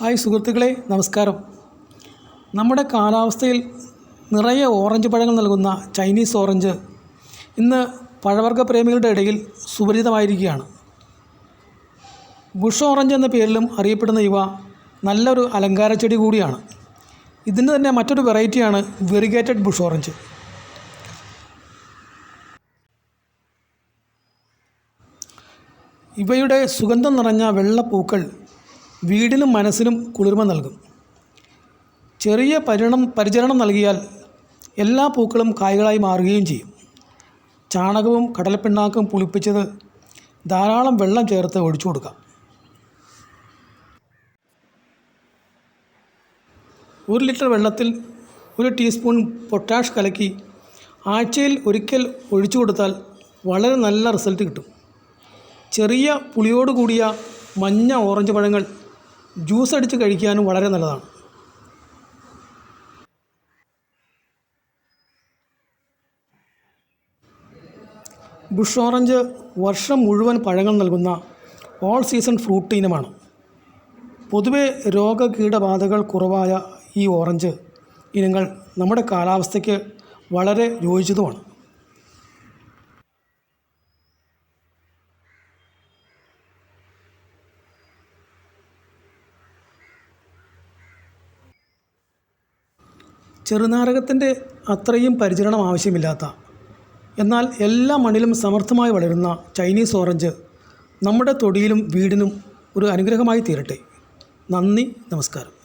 Hi സുഹൃത്തുക്കളെ നമസ്കാരം. നമ്മുടെ കാലാവസ്ഥയിൽ നിറയെ ഓറഞ്ച് പഴങ്ങൾ നൽകുന്ന ചൈനീസ് ഓറഞ്ച് ഇന്ന് പഴവർഗ പ്രേമികളുടെ ഇടയിൽ സുപരിചിതമായിരിക്കുകയാണ്. ബുഷ് ഓറഞ്ച് എന്ന പേരിലും അറിയപ്പെടുന്ന ഇവ നല്ലൊരു അലങ്കാര ചെടി കൂടിയാണ്. ഇതിന്റെ തന്നെ മറ്റൊരു വെറൈറ്റിയാണ് വെറിഗേറ്റഡ് ബുഷ് ഓറഞ്ച്. ഇവയുടെ സുഗന്ധം നിറഞ്ഞ വെള്ളപ്പൂക്കൾ വീടിനും മനസ്സിനും കുളിർമ നൽകും. ചെറിയ പരിണം പരിചരണം നൽകിയാൽ എല്ലാ പൂക്കളും കായ്കളായി മാറുകയും ചെയ്യും. ചാണകവും കടലപ്പിണ്ണാക്കും പുളിപ്പിച്ചത് ധാരാളം വെള്ളം ചേർത്ത് ഒഴിച്ചു കൊടുക്കാം. ഒരു ലിറ്റർ വെള്ളത്തിൽ ഒരു ടീസ്പൂൺ പൊട്ടാഷ് കലക്കി ആഴ്ചയിൽ ഒരിക്കൽ ഒഴിച്ചു കൊടുത്താൽ വളരെ നല്ല റിസൾട്ട് കിട്ടും. ചെറിയ പുളിയോട് കൂടിയ മഞ്ഞ ഓറഞ്ച് പഴങ്ങൾ ജ്യൂസ് അടിച്ച് കഴിക്കാനും വളരെ നല്ലതാണ്. ബുഷ് ഓറഞ്ച് വർഷം മുഴുവൻ പഴങ്ങൾ നൽകുന്ന ഓൾ സീസൺ ഫ്രൂട്ട് ഇനമാണ് പൊതുവെ രോഗകീടബാധകൾ കുറവായ ഈ ഓറഞ്ച് ഇനങ്ങൾ നമ്മുടെ കാലാവസ്ഥയ്ക്ക് വളരെ യോജിച്ചതുമാണ്. ചെറുനാരകത്തിന്റെ അത്രയും പരിചരണം ആവശ്യമില്ലാത്ത എന്നാൽ എല്ലാ മണ്ണിലും സമർത്ഥമായി വളരുന്ന ചൈനീസ് ഓറഞ്ച് നമ്മുടെ തൊടിയിലും വീടിനും ഒരു അനുഗ്രഹമായി തീരട്ടെ. നന്ദി നമസ്കാരം.